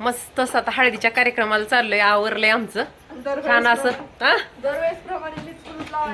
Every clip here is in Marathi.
मस्त असं आता हळदीच्या कार्यक्रमाला चाललंय आवरलंय आमचं. छान असं हा?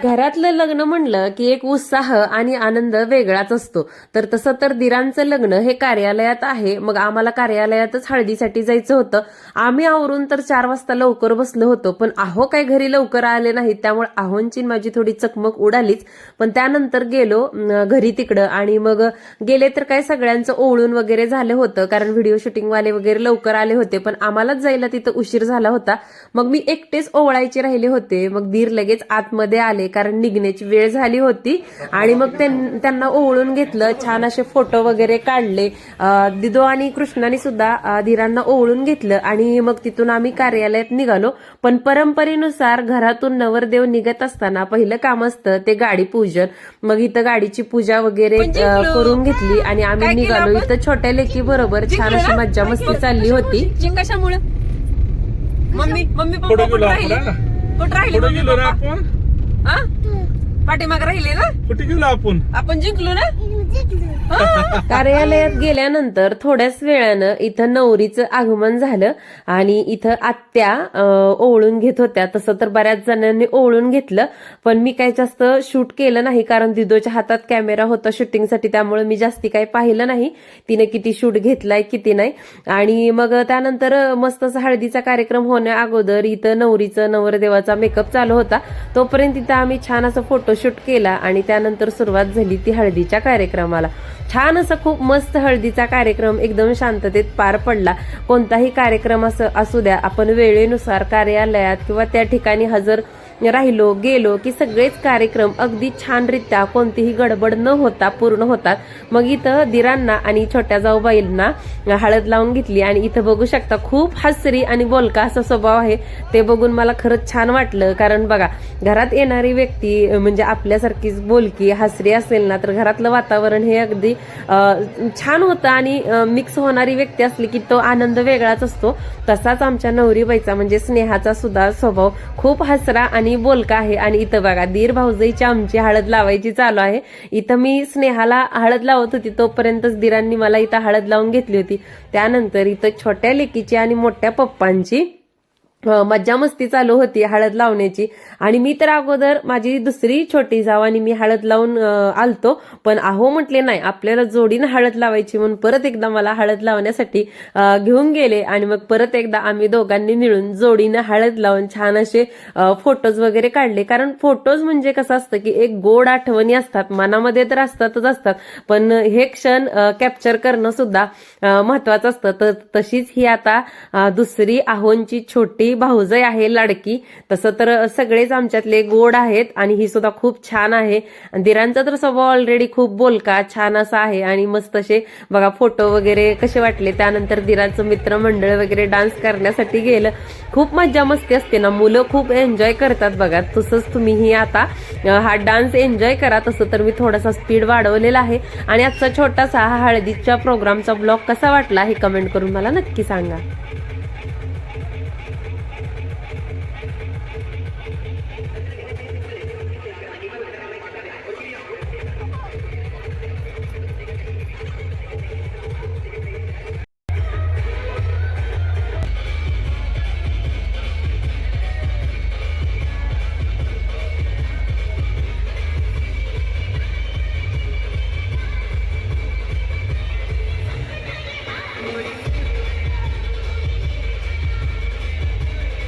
घरातलं लग्न म्हणलं की एक उत्साह आणि आनंद वेगळाच असतो. तर तसं तर दिरांचं लग्न हे कार्यालयात आहे. मग आम्हाला कार्यालयातच हळदीसाठी जायचं होतं. आम्ही आवरून तर चार वाजता लवकर बसलो होतो. पण आहो काय घरी लवकर आले नाहीत. त्यामुळे आहोंची माझी थोडी चकमक उडालीच. पण त्यानंतर गेलो घरी तिकडं. आणि मग गेले तर काय सगळ्यांचं ओळून वगैरे झालं होतं. कारण व्हिडिओ शूटिंग वाले वगैरे लवकर आले होते. पण आम्हालाच जायला तिथं उशीर झाला होता. मग मी एकटेच ओवळायचे राहिले होते. मग दीर लगेच आतमध्ये आले कारण निघण्याची वेळ झाली होती. आणि मग त्यां- त्यांना ओवळून घेतलं छान असे फोटो वगैरे काढले. दिदो आणि कृष्णाने सुद्धा धीरांना ओवळून घेतलं. आणि मग तिथून आम्ही कार्यालयात निघालो. पण परंपरेनुसार घरातून नवरदेव निघत असताना पहिलं काम असतं ते गाडी पूजन. मग इथं गाडीची पूजा वगैरे अं, करून घेतली. आणि आम्ही निघालो. इथं छोट्या लेकी बरोबर छान अशी मज्जा मस्ती चालली होती. कशामुळे मम्मी मम्मी पप्पा कुठे कुठं राहिले? आपण. कुठं राहिले कुठे गेलो ना पप्पा? आपण. हा? पाठीमागे राहिले ना? कुठे गेलो आपण. आपण जिंकलो ना? कार्यालयात गेल्यानंतर थोड्याच वेळानं इथं नवरीचं आगमन झालं आणि इथं आत्या ओळून ओवळून घेत होत्या. तसं तर बऱ्याच जणांनी ओवळून घेतलं पण मी काही जास्त शूट केलं नाही कारण दिदोच्या हातात कॅमेरा होता शूटिंगसाठी त्यामुळे मी जास्ती काही पाहिलं नाही. तिने किती शूट घेतलाय किती नाही. आणि मग त्यानंतर मस्त असा हळदीचा कार्यक्रम होण्या अगोदर इथं नवरीचं नवरदेवाचा मेकअप चालू होता. तोपर्यंत तिथं आम्ही छान असं फोटोशूट केला आणि त्यानंतर सुरुवात झाली ती हळदीच्या कार्यक्रम कार्यक्रमाला. छान असं खूप मस्त हळदीचा कार्यक्रम एकदम शांततेत पार पडला. कोणताही कार्यक्रम असं असू द्या आपण वेळेनुसार कार्यालयात किंवा त्या ठिकाणी हजर राहिलो गेलो की सगळेच कार्यक्रम अगदी छानरित्या कोणतीही गडबड न होता पूर्ण होतात. मग इथं दिरांना आणि छोट्या जाऊबाईंना हळद लावून घेतली आणि इथं बघू शकता खूप हसरी आणि बोलका असा स्वभाव आहे. ते बघून मला खरंच छान वाटलं. कारण बघा घरात येणारी व्यक्ती म्हणजे आपल्यासारखीच बोलकी हसरी असेल ना तर घरातलं वातावरण हे अगदी छान होतं आणि मिक्स होणारी व्यक्ती असली की तो आनंद वेगळाच असतो. तसाच आमच्या नवरीबाईचा म्हणजे स्नेहाचा सुद्धा स्वभाव खूप हसरा आणि बोलका आहे. आणि इथं बघा दीर भाऊजाईची आमची हळद लावायची चालू आहे. इथं मी स्नेहाला हळद लावत होती. तोपर्यंतच दिरांनी मला इथं हळद लावून घेतली होती. त्यानंतर इथं छोट्या लेकीची आणि मोठ्या पप्पांची मज्जा मस्ती चालू होती हळद लावण्याची. आणि मी तर अगोदर माझी दुसरी छोटी जाव आणि मी हळद लावून आलतो. पण आहो म्हटले नाही आपल्याला जोडीनं हळद लावायची म्हणून परत एकदा मला हळद लावण्यासाठी घेऊन गेले. आणि मग परत एकदा आम्ही दोघांनी मिळून जोडीनं हळद लावून छान असे फोटोज वगैरे काढले. कारण फोटोज म्हणजे कसं असतं की एक गोड आठवणी असतात. मनामध्ये तर असतातच असतात. पण हे क्षण कॅप्चर करणं सुद्धा महत्वाचं असतं. तर तशीच ही आता दुसरी आहोंची छोटी भाऊजय आहे लाडकी तसं तर सगळेच आमच्यातले गोड आहेत आणि ही सुद्धा खूप छान आहे. आणि दिरांचा तर स्वभाव ऑलरेडी खूप बोलका छान असा आहे आणि मस्त असे बघा फोटो वगैरे कसे वाटले. त्यानंतर दिरांचं मित्रमंडळ वगैरे डान्स करण्यासाठी गेलं. खूप मज्जा मस्ती असते ना. मुलं खूप एन्जॉय करतात बघा. तसंच तुम्हीही आता हा डान्स एन्जॉय करा. तसं तर मी थोडासा स्पीड वाढवलेला आहे. आणि आजचा छोटासा हा हळदीच्या प्रोग्रामचा ब्लॉग कसा वाटला हे कमेंट करून मला नक्की सांगा. Thank you.